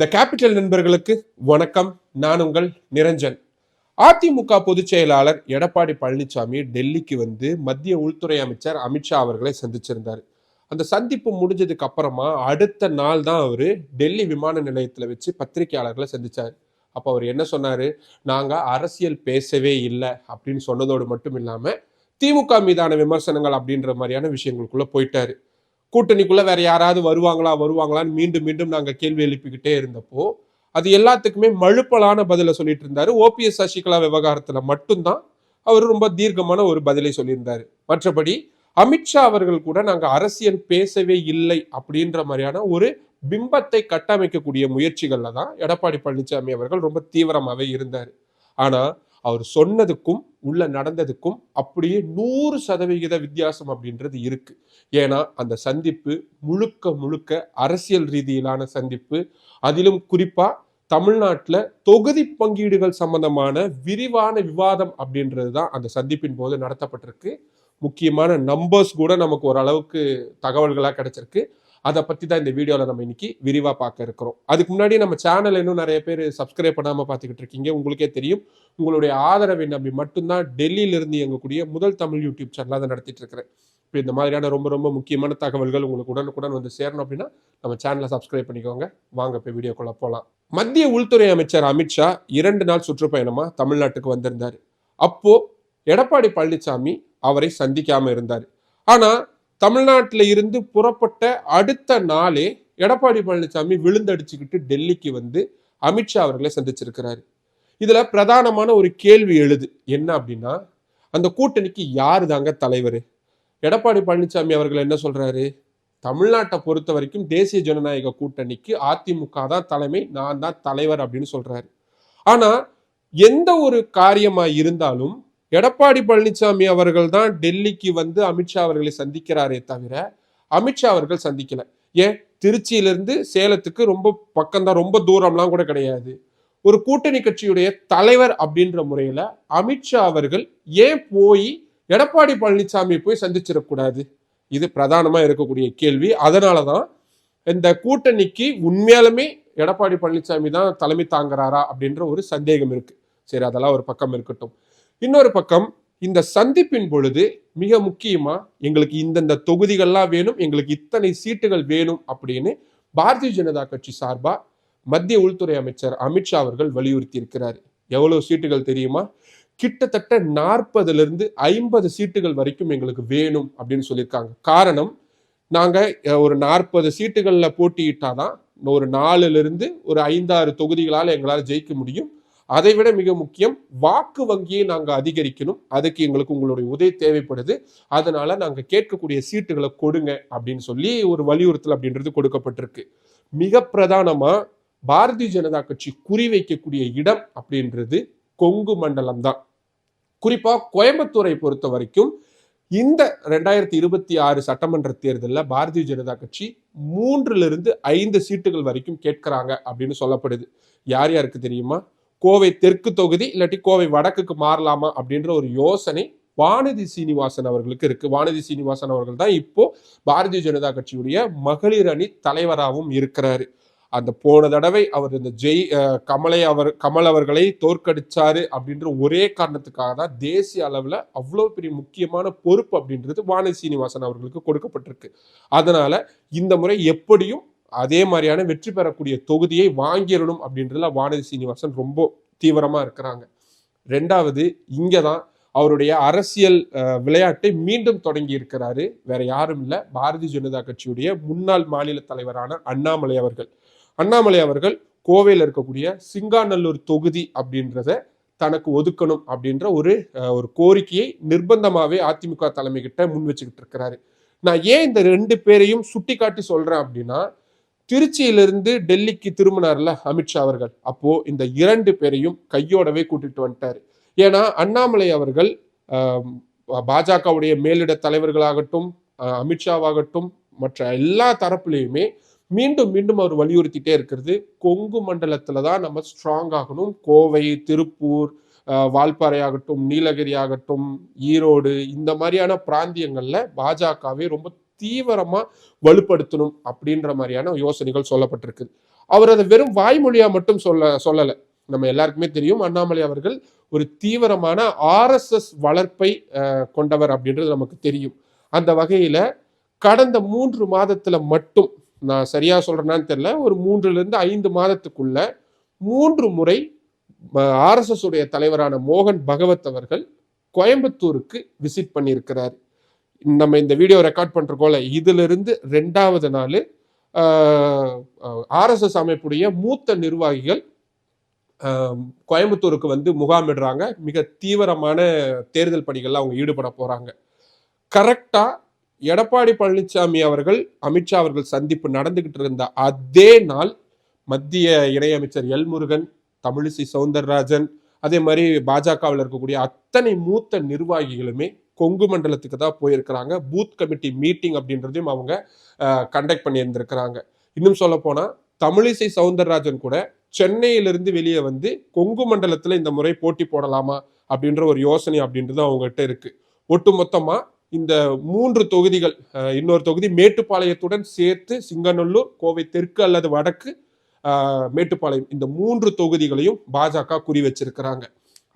The capital நண்பர்களுக்கு வணக்கம். நான் உங்கள் நிரஞ்சன். அதிமுக பொதுச் செயலாளர் எடப்பாடி பழனிசாமி டெல்லிக்கு வந்து மத்திய உள்துறை அமைச்சர் அமித்ஷா அவர்களை சந்திச்சிருந்தார். அந்த சந்திப்பு முடிஞ்சதுக்கு அப்புறமா அடுத்த நாள் தான் அவர் டெல்லி விமான நிலையத்தில் வச்சு பத்திரிகையாளர்களை சந்திச்சார். அப்போ அவர் என்ன சொன்னார்? நாங்கள் அரசியல் பேசவே இல்லை அப்படின்னு சொன்னதோடு மட்டும் இல்லாமல் திமுக மீதான விமர்சனங்கள் அப்படின்ற மாதிரியான விஷயங்களுக்குள்ளே போயிட்டாரு. கூட்டணிக்குள்ள வேற யாராவது வருவாங்களா வருவாங்களான்னு மீண்டும் மீண்டும் நாங்கள் கேள்வி எழுப்பிக்கிட்டே இருந்தப்போ அது எல்லாத்துக்குமே மழுப்பலான பதிலை சொல்லிட்டு இருந்தாரு. ஓபிஎஸ் சசிகலா விவகாரத்தில் மட்டும்தான் அவர் ரொம்ப தீர்க்கமான ஒரு பதிலை சொல்லியிருந்தாரு. மற்றபடி அமித்ஷா அவர்கள் கூட நாங்கள் அரசியல் பேசவே இல்லை அப்படின்ற மாதிரியான ஒரு பிம்பத்தை கட்டமைக்கக்கூடிய முயற்சிகளில் தான் எடப்பாடி பழனிசாமி அவர்கள் ரொம்ப தீவிரமாகவே இருந்தார். ஆனால் அவர் சொன்னதுக்கும் உள்ள நடந்ததுக்கும் அப்படியே நூறு சதவிகித வித்தியாசம் அப்படின்றது இருக்கு. ஏன்னா அந்த சந்திப்பு முழுக்க முழுக்க அரசியல் ரீதியிலான சந்திப்பு. அதிலும் குறிப்பா தமிழ்நாட்டில் தொகுதி பங்கீடுகள் சம்பந்தமான விரிவான விவாதம் அப்படின்றது தான் அந்த சந்திப்பின் போது நடத்தப்பட்டிருக்கு. முக்கியமான நம்பர்ஸ் கூட நமக்கு ஓரளவுக்கு தகவல்களாக கிடைச்சிருக்கு. அதை பற்றி தான் இந்த வீடியோவில் நம்ம இன்னைக்கு விரிவாக பார்க்க இருக்கிறோம். அதுக்கு முன்னாடி நம்ம சேனல் இன்னும் நிறைய பேர் சப்ஸ்கிரைப் பண்ணாமல் பார்த்துக்கிட்டு இருக்கீங்க. உங்களுக்கே தெரியும். உங்களுடைய ஆதரவை நம்பி மட்டும்தான் டெல்லியிலிருந்து இயங்கக்கூடிய முதல் தமிழ் யூடியூப் சேனலாக அதை நடத்திட்டு இருக்கிறேன். இப்போ இந்த மாதிரியான ரொம்ப ரொம்ப முக்கியமான தகவல்கள் உங்களுக்கு உடனுக்குடன் வந்து சேரணும் அப்படின்னா நம்ம சேனலை சப்ஸ்கிரைப் பண்ணிக்கோங்க. வாங்க இப்போ வீடியோக்குள்ளே போகலாம் மத்திய உள்துறை அமைச்சர் அமித்ஷா இரண்டு நாள் சுற்றுப்பயணமாக தமிழ்நாட்டுக்கு வந்திருந்தார். அப்போ எடப்பாடி பழனிசாமி அவரை சந்திக்காமல் இருந்தார். ஆனால் தமிழ்நாட்டில் இருந்து புறப்பட்ட அடுத்த நாளே எடப்பாடி பழனிசாமி விழுந்தடிச்சுக்கிட்டு டெல்லிக்கு வந்து அமித்ஷா அவர்களை சந்திச்சிருக்கிறாரு. இதுல பிரதானமான ஒரு கேள்வி எழுது. என்ன அப்படின்னா அந்த கூட்டணிக்கு யார் தாங்க தலைவர்? எடப்பாடி பழனிசாமி அவர்கள் என்ன சொல்றாரு? தமிழ்நாட்டை பொறுத்த வரைக்கும் தேசிய ஜனநாயக கூட்டணிக்கு அதிமுக தான் தலைமை நான் தான் தலைவர் அப்படின்னு சொல்றாரு. ஆனா எந்த ஒரு காரியமா இருந்தாலும் எடப்பாடி பழனிசாமி அவர்கள் தான் டெல்லிக்கு வந்து அமித்ஷா அவர்களை சந்திக்கிறாரே தவிர அமித்ஷா அவர்கள் சந்திக்கல. ஏன்? திருச்சியிலிருந்து சேலத்துக்கு ரொம்ப பக்கம்தான் ரொம்ப தூரம்லாம் கூட கிடையாது. ஒரு கூட்டணி கட்சியுடைய தலைவர் அப்படின்ற முறையில அமித்ஷா அவர்கள் ஏன் போய் எடப்பாடி பழனிசாமி போய் சந்திச்சிடக்கூடாது இது பிரதானமா இருக்கக்கூடிய கேள்வி. அதனாலதான் இந்த கூட்டணிக்கு உண்மையாலுமே எடப்பாடி பழனிசாமி தான் தலைமை தாங்குறாரா அப்படின்ற ஒரு சந்தேகம் இருக்கு. சரி அதெல்லாம் ஒரு பக்கம் இருக்கட்டும். இன்னொரு பக்கம் இந்த சந்திப்பின் பொழுது மிக முக்கியமா எங்களுக்கு இந்தந்த தொகுதிகள்லாம் வேணும் எங்களுக்கு இத்தனை சீட்டுகள் வேணும் அப்படின்னு பாரதிய ஜனதா கட்சி சார்பா மத்திய உள்துறை அமைச்சர் அமித்ஷா அவர்கள் வலியுறுத்தி இருக்கிறார் எவ்வளவு சீட்டுகள் தெரியுமா? கிட்டத்தட்ட நாற்பதுல இருந்து ஐம்பது சீட்டுகள் வரைக்கும் எங்களுக்கு வேணும் அப்படின்னு சொல்லியிருக்காங்க. காரணம் நாங்க ஒரு நாற்பது சீட்டுகள்ல போட்டியிட்டாதான் ஒரு நாலுல இருந்து ஒரு ஐந்தாறு தொகுதிகளால் எங்களால் ஜெயிக்க முடியும். அதை விட மிக முக்கியம் வாக்கு வங்கியை நாங்கள் அதிகரிக்கணும். அதுக்கு எங்களுக்கு உங்களுடைய உதவி தேவைப்படுது. அதனால நாங்கள் கேட்கக்கூடிய சீட்டுகளை கொடுங்க அப்படின்னு சொல்லி ஒரு வலியுறுத்தல் அப்படின்றது கொடுக்கப்பட்டிருக்கு. மிக பிரதானமா பாரதிய ஜனதா கட்சி குறிவைக்கக்கூடிய இடம் அப்படின்றது கொங்கு மண்டலம் தான். குறிப்பா கோயம்புத்தூரை பொறுத்த வரைக்கும் இந்த ரெண்டாயிரத்தி இருபத்தி ஆறு சட்டமன்ற தேர்தலில் பாரதிய ஜனதா கட்சி மூன்றுல இருந்து ஐந்து சீட்டுகள் வரைக்கும் கேட்கிறாங்க அப்படின்னு சொல்லப்படுது. யார் யாருக்கு தெரியுமா? கோவை தெற்கு தொகுதி இல்லாட்டி கோவை வடக்குக்கு மாறலாமா அப்படின்ற ஒரு யோசனை வானதி சீனிவாசன் அவர்களுக்கு இருக்கு. வானதி சீனிவாசன் அவர்கள் தான் இப்போ பாரதிய ஜனதா கட்சியுடைய மகளிர் அணி தலைவராகவும் இருக்கிறாரு. அந்த போன தடவை அவர் இந்த ஜெய் கமலை அவர் கமல் அவர்களை தோற்கடிச்சாரு அப்படின்ற ஒரே காரணத்துக்காக தான் தேசிய அளவில் அவ்வளோ பெரிய முக்கியமான பொறுப்பு அப்படின்றது வானதி சீனிவாசன் அவர்களுக்கு கொடுக்கப்பட்டிருக்கு. அதனால இந்த முறை எப்படியும் அதே மாதிரியான வெற்றி பெறக்கூடிய தொகுதியை வாங்கிடணும் அப்படின்றதுல வானதி சீனிவாசன் ரொம்ப தீவிரமா இருக்கிறாங்க. ரெண்டாவது இங்கே தான் அவருடைய அரசியல் விளையாட்டை மீண்டும் தொடங்கி இருக்கிறாரு. வேற யாரும் இல்லை. பாரதிய ஜனதா கட்சியுடைய முன்னாள் மாநில தலைவரான அண்ணாமலை அவர்கள். அண்ணாமலை அவர்கள் கோவையில் இருக்கக்கூடிய சிங்காநல்லூர் தொகுதி அப்படின்றத தனக்கு ஒதுக்கணும் அப்படின்ற ஒரு ஒரு கோரிக்கையை நிர்பந்தமாவே அதிமுக தலைமை கிட்ட முன் வச்சுக்கிட்டு இருக்கிறாரு. நான் ஏன் இந்த ரெண்டு பேரையும் சுட்டி காட்டி சொல்றேன் அப்படின்னா திருச்சியிலிருந்து டெல்லிக்கு திரும்பினார்ல அமித்ஷா அவர்கள். அப்போ இந்த இரண்டு பேரையும் கையோடவே கூட்டிட்டு வந்துட்டாரு. ஏன்னா அண்ணாமலை அவர்கள் பாஜகவுடைய மேலிட தலைவர்களாகட்டும் அமித்ஷாவாகட்டும் மற்ற எல்லா தரப்புலையுமே மீண்டும் மீண்டும் அவர் வலியுறுத்திட்டே இருக்கிறது. கொங்கு மண்டலத்துல தான் நம்ம ஸ்ட்ராங் ஆகணும். கோவை திருப்பூர் வால்பாறை ஆகட்டும் நீலகிரி ஆகட்டும் ஈரோடு இந்த மாதிரியான பிராந்தியங்கள்ல பாஜகவே ரொம்ப தீவிரமா வலுப்படுத்தணும் அப்படின்ற மாதிரியான யோசனைகள் சொல்லப்பட்டிருக்கு. அவர் அதை வெறும் வாய்மொழியா மட்டும் சொல்ல சொல்லலை. நம்ம எல்லாருக்குமே தெரியும் அண்ணாமலை அவர்கள் ஒரு தீவிரமான ஆர்எஸ்எஸ் வளர்ப்பை கொண்டவர் அப்படின்றது நமக்கு தெரியும். அந்த வகையில கடந்த மூன்று மாதத்துல மட்டும் நான் சரியா சொல்றேனான்னு தெரியல ஒரு மூன்றுல இருந்து ஐந்து மாதத்துக்குள்ள மூன்று முறை ஆர்எஸ்எஸ் உடைய தலைவரான மோகன் பகவத் அவர்கள் கோயம்புத்தூருக்கு விசிட் பண்ணியிருக்கிறார். நம்ம இந்த வீடியோ ரெக்கார்ட் பண்றோம்ல இதிலிருந்து ரெண்டாவது நாள் ஆர்எஸ்எஸ் அமைப்புடைய மூத்த நிர்வாகிகள் கோயம்புத்தூருக்கு வந்து முகாமிடுறாங்க. மிக தீவிரமான தேர்தல் பணிகளில் அவங்க ஈடுபட போகிறாங்க கரெக்டாக எடப்பாடி பழனிசாமி அவர்கள் அமித்ஷா அவர்கள் சந்திப்பு நடந்துகிட்டு இருந்த அதே நாள் மத்திய இணையமைச்சர் எல் முருகன் தமிழிசை சவுந்தரராஜன் அதே மாதிரி பாஜகவில் இருக்கக்கூடிய அத்தனை மூத்த நிர்வாகிகளுமே கொங்கு மண்டலத்துக்கு தான் போயிருக்கிறாங்க. பூத் கமிட்டி மீட்டிங் அப்படின்றதையும் அவங்க கண்டக்ட் பண்ணியிருந்திருக்கிறாங்க. இன்னும் சொல்ல போனால் தமிழிசை சவுந்தரராஜன் கூட சென்னையிலிருந்து வெளியே வந்து கொங்கு மண்டலத்தில் இந்த முறை போட்டி போடலாமா அப்படின்ற ஒரு யோசனை அப்படின்றது அவங்ககிட்ட இருக்கு. ஒட்டுமொத்தமா இந்த மூன்று தொகுதிகள் இன்னொரு தொகுதி மேட்டுப்பாளையத்துடன் சேர்த்து சிங்கநல்லூர் கோவை தெற்கு அல்லது வடக்கு மேட்டுப்பாளையம் இந்த மூன்று தொகுதிகளையும் பாஜக குறி வச்சிருக்கிறாங்க.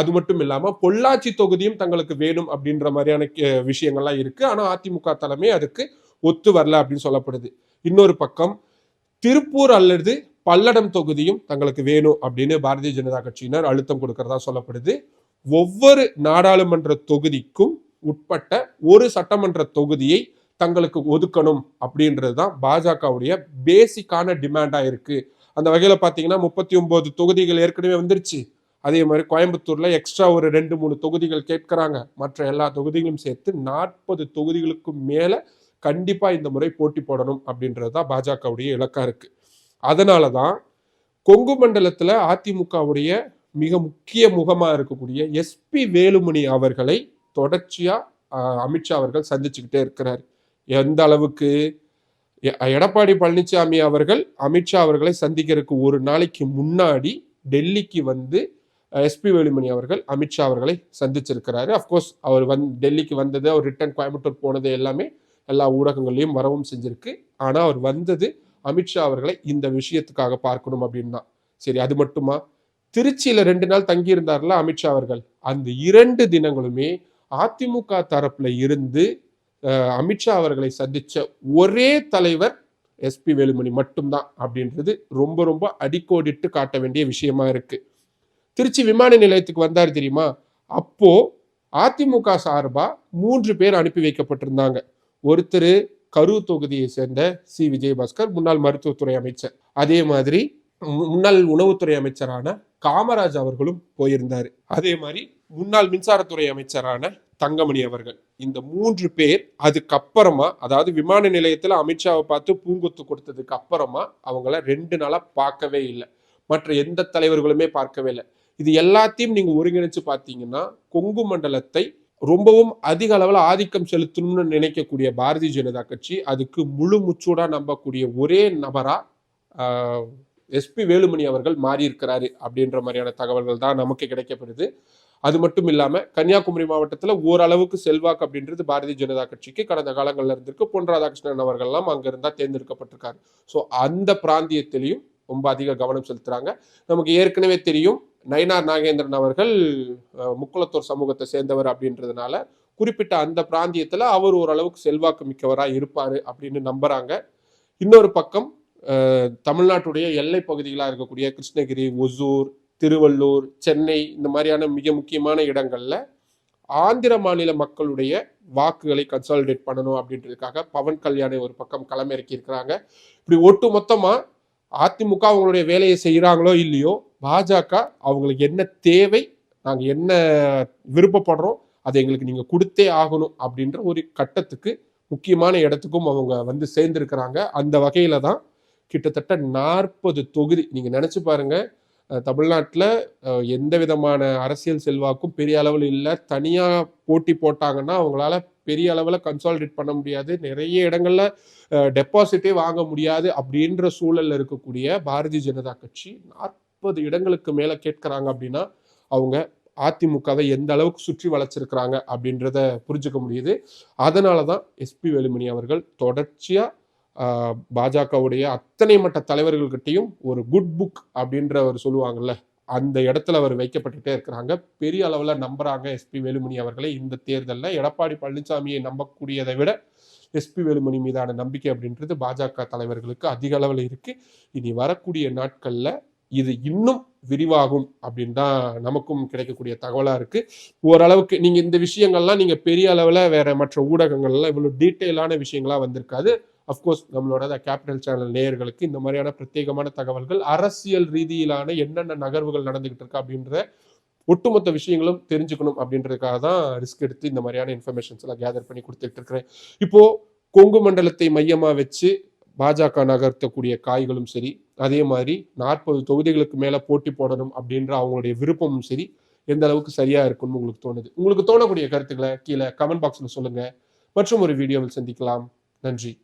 அது மட்டும் இல்லாம பொள்ளாச்சி தொகுதியும் தங்களுக்கு வேணும் அப்படின்ற மாதிரியான விஷயங்கள்லாம் இருக்கு. ஆனா அதிமுக தலைமை அதுக்கு ஒத்து வரல அப்படின்னு சொல்லப்படுது. இன்னொரு பக்கம் திருப்பூர் அல்லது பல்லடம் தொகுதியும் தங்களுக்கு வேணும் அப்படின்னு பாரதிய ஜனதா கட்சியினர் அழுத்தம் கொடுக்கறதா சொல்லப்படுது. ஒவ்வொரு நாடாளுமன்ற தொகுதிக்கும் உட்பட்ட ஒரு சட்டமன்ற தொகுதியை தங்களுக்கு ஒதுக்கணும் அப்படின்றது தான் பாஜகவுடைய பேசிக்கான டிமாண்டாக இருக்கு. அந்த வகையில் பார்த்தீங்கன்னா முப்பத்தி ஒன்பது தொகுதிகள் ஏற்கனவே வந்துருச்சு. அதே மாதிரி கோயம்புத்தூரில் எக்ஸ்ட்ரா ஒரு ரெண்டு மூணு தொகுதிகள் கேட்குறாங்க. மற்ற எல்லா தொகுதிகளும் சேர்த்து நாற்பது தொகுதிகளுக்கும் மேலே கண்டிப்பாக இந்த முறை போட்டி போடணும் அப்படின்றது தான் பாஜகவுடைய இலக்கா இருக்குது அதனால தான் கொங்கு மண்டலத்தில் அதிமுகவுடைய மிக முக்கிய முகமாக இருக்கக்கூடிய எஸ்பி வேலுமணி அவர்களை தொடர்ச்சியாக அமித்ஷா அவர்கள் சந்திச்சுக்கிட்டே இருக்கிறார். எந்த அளவுக்கு எ- எடப்பாடி பழனிசாமி அவர்கள் அமித்ஷா அவர்களை சந்திக்கிறதுக்கு ஒரு நாளைக்கு முன்னாடி டெல்லிக்கு வந்து எஸ்பி வேலுமணி அவர்கள் அமித்ஷா அவர்களை சந்திச்சிருக்கிறாரு. அஃப்கோர்ஸ் அவர் வந் டெல்லிக்கு வந்தது அவர் ரிட்டர்ன் கோயம்புத்தூர் போனது எல்லாமே எல்லா ஊடகங்களையும் வரவும் செஞ்சிருக்கு. ஆனால் அவர் வந்தது அமித்ஷா அவர்களை இந்த விஷயத்துக்காக பார்க்கணும் அப்படின்னா. சரி அது மட்டுமா? திருச்சியில் ரெண்டு நாள் தங்கியிருந்தார்ல அமித்ஷா அவர்கள். அந்த இரண்டு தினங்களுமே அதிமுக தரப்புல இருந்து அமித்ஷா அவர்களை சந்திச்ச ஒரே தலைவர் எஸ்பி வேலுமணி மட்டும்தான் அப்படின்றது ரொம்ப ரொம்ப அடிக்கோடிட்டு காட்ட வேண்டிய விஷயமா இருக்குது திருச்சி விமான நிலையத்துக்கு வந்தார் தெரியுமா? அப்போ அதிமுக சார்பா மூன்று பேர் அனுப்பி வைக்கப்பட்டிருந்தாங்க. ஒருத்தர் கரூர் தொகுதியை சேர்ந்த சி. விஜயபாஸ்கர் முன்னாள் மருத்துவத்துறை அமைச்சர். அதே மாதிரி முன்னாள் உணவுத்துறை அமைச்சரான காமராஜ் அவர்களும் போயிருந்தார். அதே மாதிரி முன்னாள் மின்சாரத்துறை அமைச்சரான தங்கமணி அவர்கள். இந்த மூன்று பேர் அதுக்கப்புறமா அதாவது விமான நிலையத்தில் அமித்ஷாவை பார்த்து பூங்கொத்து கொடுத்ததுக்கு அப்புறமா அவங்கள ரெண்டு நாளாக பார்க்கவே இல்லை. மற்ற எந்த தலைவர்களுமே பார்க்கவே இல்லை. இது எல்லாத்தையும் நீங்க ஒருங்கிணைச்சு பார்த்தீங்கன்னா கொங்கு மண்டலத்தை ரொம்பவும் அதிக அளவில் ஆதிக்கம் செலுத்தணும்னு நினைக்கக்கூடிய பாரதிய ஜனதா கட்சி அதுக்கு முழு முச்சூடா நம்பக்கூடிய ஒரே நபரா எஸ்பி வேலுமணி அவர்கள் மாறியிருக்கிறாரு அப்படின்ற மாதிரியான தகவல்கள் தான் நமக்கு கிடைக்கப்படுது. அது மட்டும் இல்லாமல் கன்னியாகுமரி மாவட்டத்தில் ஓரளவுக்கு செல்வாக்கு அப்படின்றது பாரதிய ஜனதா கட்சிக்கு கடந்த காலங்களில் இருந்திருக்கு. பொன் ராதாகிருஷ்ணன் அவர்கள்லாம் அங்க இருந்தா தேர்ந்தெடுக்கப்பட்டிருக்காரு. ஸோ அந்த பிராந்தியத்திலையும் ரொம்ப அதிக கவனம் செலுத்துறாங்க. நமக்கு ஏற்கனவே தெரியும் நயினார் நாகேந்திரன் அவர்கள் முக்குளத்தூர் சமூகத்தை சேர்ந்தவர் அப்படின்றதுனால குறிப்பிட்ட அந்த பிராந்தியத்தில் அவர் ஓரளவுக்கு செல்வாக்கு மிக்கவராக இருப்பார் அப்படின்னு நம்புறாங்க. இன்னொரு பக்கம் தமிழ்நாட்டுடைய எல்லை பகுதிகளாக இருக்கக்கூடிய கிருஷ்ணகிரி ஒசூர் திருவள்ளூர் சென்னை இந்த மாதிரியான மிக முக்கியமான இடங்களில் ஆந்திர மாநில மக்களுடைய வாக்குகளை கன்சாலிடேட் பண்ணணும் அப்படின்றதுக்காக பவன் கல்யாணை ஒரு பக்கம் களமிறக்கி இருக்கிறாங்க இப்படி ஒட்டு மொத்தமாக அதிமுக அவங்களுடைய வேலையை செய்கிறாங்களோ இல்லையோ பாஜக அவங்களுக்கு என்ன தேவை நாங்கள் என்ன விருப்பப்படுறோம் அதை எங்களுக்கு நீங்கள் கொடுத்தே ஆகணும் அப்படின்ற ஒரு கட்டத்துக்கு முக்கியமான இடத்துக்கும் அவங்க வந்து சேர்ந்துருக்கிறாங்க. அந்த வகையில தான் கிட்டத்தட்ட நாற்பது தொகுதி நீங்கள் நினச்சி பாருங்கள் தமிழ்நாட்டில் எந்த விதமான அரசியல் செல்வாக்கும் பெரிய அளவில் இல்லை. தனியாக போட்டி போட்டாங்கன்னா அவங்களால பெரிய அளவில் கன்சாலிடேட் பண்ண முடியாது. நிறைய இடங்களில் டெபாசிட்டே வாங்க முடியாது அப்படின்ற சூழலில் இருக்கக்கூடிய பாரதிய ஜனதா கட்சி நாற்பது இடங்களுக்கு மேலே கேட்குறாங்க அப்படின்னா அவங்க அதிமுகவை எந்த அளவுக்கு சுற்றி வளைச்சிருக்கிறாங்க அப்படின்றத புரிஞ்சுக்க முடியுது. அதனால தான் எஸ்பி வேலுமணி அவர்கள் தொடர்ச்சியாக பாஜகவுடைய அத்தனை மட்ட தலைவர்கள்கிட்டையும் ஒரு குட் புக் அப்படின்ற ஒரு சொல்லுவாங்கல்ல அந்த இடத்துல அவர் வைக்கப்பட்டுட்டே இருக்கிறாங்க. பெரிய அளவில் நம்புறாங்க எஸ்பி வேலுமணி அவர்களை. இந்த தேர்தலில் எடப்பாடி பழனிசாமியை நம்பக்கூடியதை விட எஸ்பி வேலுமணி மீதான நம்பிக்கை அப்படின்றது பாஜக தலைவர்களுக்கு அதிக அளவில் இருக்கு. இனி வரக்கூடிய நாட்களில் இது இன்னும் விரிவாகும் அப்படின்னு தான் நமக்கும் கிடைக்கக்கூடிய தகவலாக இருக்குது ஓரளவுக்கு நீங்கள் இந்த விஷயங்கள்லாம் நீங்கள் பெரிய அளவில் வேறு மற்ற ஊடகங்கள்லாம் இவ்வளோ டீட்டெயிலான விஷயங்களா வந்திருக்காது. அஃப்கோர்ஸ் நம்மளோட கேபிட்டல் சேனல் நேயர்களுக்கு இந்த மாதிரியான பிரத்யேகமான தகவல்கள் அரசியல் ரீதியிலான என்னென்ன நகர்வுகள் நடந்துகிட்டு இருக்கா அப்படின்ற ஒட்டுமொத்த விஷயங்களும் தெரிஞ்சுக்கணும் அப்படின்றதுக்காக தான் ரிஸ்க் எடுத்து இந்த மாதிரியான இன்ஃபர்மேஷன்ஸ் எல்லாம் கேதர் பண்ணி கொடுத்துட்டு இருக்கிறேன். இப்போ கொங்கு மண்டலத்தை மையமாக வச்சு பாஜக நகர்த்தக்கூடிய காய்களும் சரி அதே மாதிரி நாற்பது தொகுதிகளுக்கு மேல போட்டி போடணும் அப்படின்ற அவங்களுடைய விருப்பமும் சரி எந்த அளவுக்கு சரியா இருக்கும்னு உங்களுக்கு தோணுது? உங்களுக்கு தோணக்கூடிய கருத்துக்களை கீழே கமெண்ட் பாக்ஸ்ல சொல்லுங்க. மற்றும் ஒரு வீடியோவில் சந்திக்கலாம். நன்றி.